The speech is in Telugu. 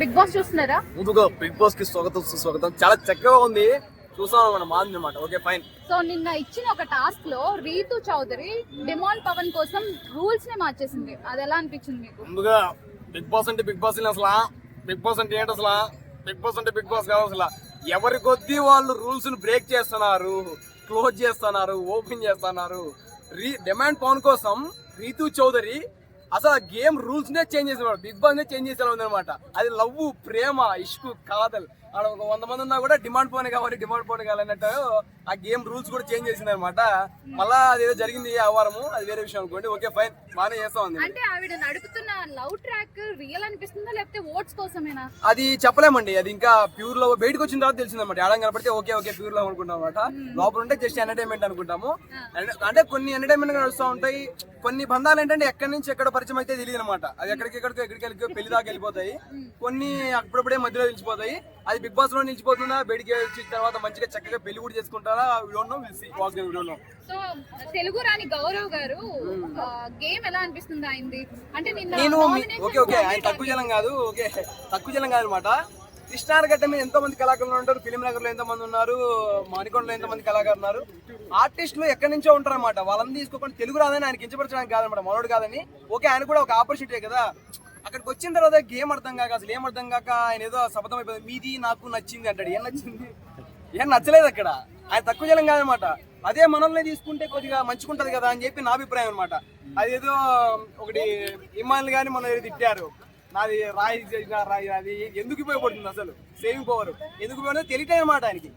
బిగ్ బాస్ చూస్తున్నారా? ముందుగా బిగ్ బాస్కి స్వాగతం సుస్వాగతం. చాలా చక్కగా ఉంది. చూసాం మన మాది అనమాట ఓకే ఫైన్. సో నిన్న ఇచ్చిన ఒక టాస్క్లో రీతు చౌదరి డిమాండ్ పవన్ కోసం రూల్స్ని మార్చేసింది. అది ఎలా అనిపించింది మీకు? ముందుగా బిగ్ బాస్ అంటే బిగ్ బాస్ అసలు బిగ్ బాస్ అంటే ఏంటి అసలు? బిగ్ బాస్ అంటే బిగ్ బాస్ కాదు అసలు. ఎవరి కొద్దీ వాళ్ళు రూల్స్ని బ్రేక్ చేస్తున్నారు క్లోజ్ చేస్తున్నారు ఓపెన్ చేస్తున్నారు. రీ డిమాండ్ పవన్ కోసం రీతు చౌదరి అసలు ఆ గేమ్ రూల్స్ నే చేంజ్ చేసిన బిగ్ బాస్ నే చేంజ్ చేసేలా ఉందన్నమాట. అది లవ్ ప్రేమ ఇష్కు కాదల్. ఆడ ఒక వంద మంది ఉన్నా కూడా డిమాండ్ పోనే కావాలి డిమాండ్ పోనే కావాలి అన్నట్టు ఆ గేమ్ రూల్స్ కూడా చేంజ్ చేసింది అనమాట మళ్ళా అదేదో జరిగింది ఆ వారము అది వేరే విషయం అనుకోండి. Okay fine. బాగానే చేస్తా ఉంది. అంటే ఆవిడ నడుపుతున్న లవ్ ట్రాక్ రియల్ అనిపిస్తుందా లేకపోతే ఓట్స్ కోసమేనా? అది చెప్పలేమండి. అది ఇంకా ప్యూర్లో బయటకు వచ్చిన తర్వాత తెలిసిందన్నమాట. ఆడం కనపడితే ఓకే ఓకే ప్యూర్లో అనుకుంటాం అనమాట లోపల ఉంటే జస్ట్ ఎంటర్టైన్మెంట్ అనుకుంటాము. అంటే- అంటే కొన్ని ఎంటర్టైన్మెంట్ నడుస్తూ ఉంటాయి. కొన్ని బంధాలు ఏంటంటే ఎక్కడి నుంచి ఎక్కడ పరిచయం అయితే తెలియదు అనమాట అది ఎక్కడికి ఎక్కడికి ఎక్కడికి వెళ్ళి పెళ్ళి దాకా వెళ్ళిపోతాయి. కొన్ని అప్పుడప్పుడే మధ్యలో నిలిచిపోతాయి. అది బిగ్ బాస్లో నిలిచిపోతుందా బయటికి వచ్చిన తర్వాత మంచిగా చక్కగా పెళ్ళి కూడా చేసుకుంటారా సో తెలుగు రాని గౌరవ్ గారు గేమ్ ఎలా అనిపిస్తుంది అయింది అంటే నేను ఓకే ఓకే. ఆయన తక్కువ జలం కాదు ఓకే. తక్కువ జలం కాదు అనమాట కృష్ణారగడ్డ మీద ఎంతో మంది కళాకారులు ఉంటారు ఫిలిం నగర్లో ఎంతో మంది ఉన్నారు మణికొండలో ఎంతో మంది కళాకారులు ఉన్నారు. ఆర్టిస్టులు ఎక్కడి నుంచో ఉంటారు అనమాట వాళ్ళని తీసుకోకుండా తెలుగు రాదని ఆయన కించపరచడానికి కాదనమాట మనోడు కాదని. ఓకే ఆయన కూడా ఒక ఆపర్చునిటీ కదా. అక్కడికి వచ్చిన తర్వాత గేమ్ అర్థం కాక అసలు ఏం అర్థం కాక ఆయన ఏదో శబ్దం అయిపోయింది మీది నాకు నచ్చింది అంటాడు. ఏం నచ్చింది? ఏం నచ్చలేదు అక్కడ. ఆయన తక్కువ జలం కాదనమాట అదే మనల్ని తీసుకుంటే కొద్దిగా మంచిగుంటది కదా అని చెప్పి నా అభిప్రాయం అనమాట అదేదో ఒకటి ఇమ్మాయిలు కానీ మనం ఏదో తిట్టారు. నాది రాయి చేసిన రాయి అది. ఎందుకు ఉపయోగపడుతుంది అసలు? సేవింగ్ పవర్ ఎందుకు ఉపయోగపడుతుంది? తెలియటం ఆయనకి.